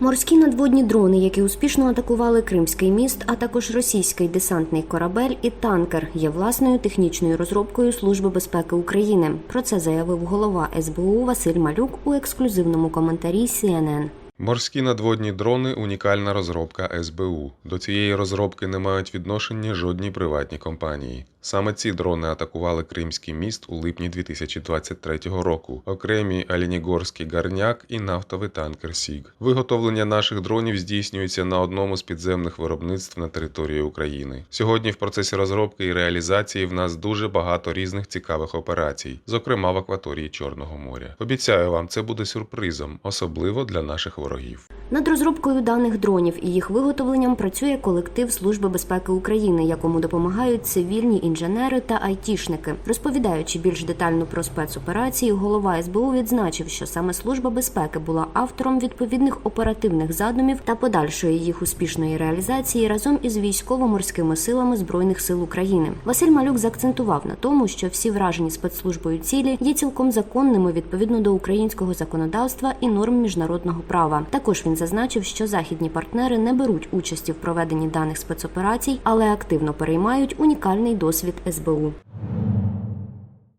Морські надводні дрони, які успішно атакували Кримський міст, а також російський десантний корабель і танкер, є власною технічною розробкою Служби безпеки України. Про це заявив голова СБУ Василь Малюк у ексклюзивному коментарі CNN. Морські надводні дрони унікальна розробка СБУ. До цієї розробки не мають відношення жодні приватні компанії. Саме ці дрони атакували Кримський міст у липні 2023 року. Окремі Алінігорський гарняк і нафтовий танкер Сіг. Виготовлення наших дронів здійснюється на одному з підземних виробництв на території України. Сьогодні в процесі розробки і реалізації в нас дуже багато різних цікавих операцій, зокрема в акваторії Чорного моря. Обіцяю вам, це буде сюрпризом, особливо для наших ворогів ворогів. Над розробкою даних дронів і їх виготовленням працює колектив Служби безпеки України, якому допомагають цивільні інженери та айтішники. Розповідаючи більш детально про спецоперації, голова СБУ відзначив, що саме служба безпеки була автором відповідних оперативних задумів та подальшої їх успішної реалізації разом із військово-морськими силами збройних сил України. Василь Малюк заакцентував на тому, що всі вражені спецслужбою цілі є цілком законними відповідно до українського законодавства і норм міжнародного права. Також він зазначив, що західні партнери не беруть участі в проведенні даних спецоперацій, але активно переймають унікальний досвід СБУ.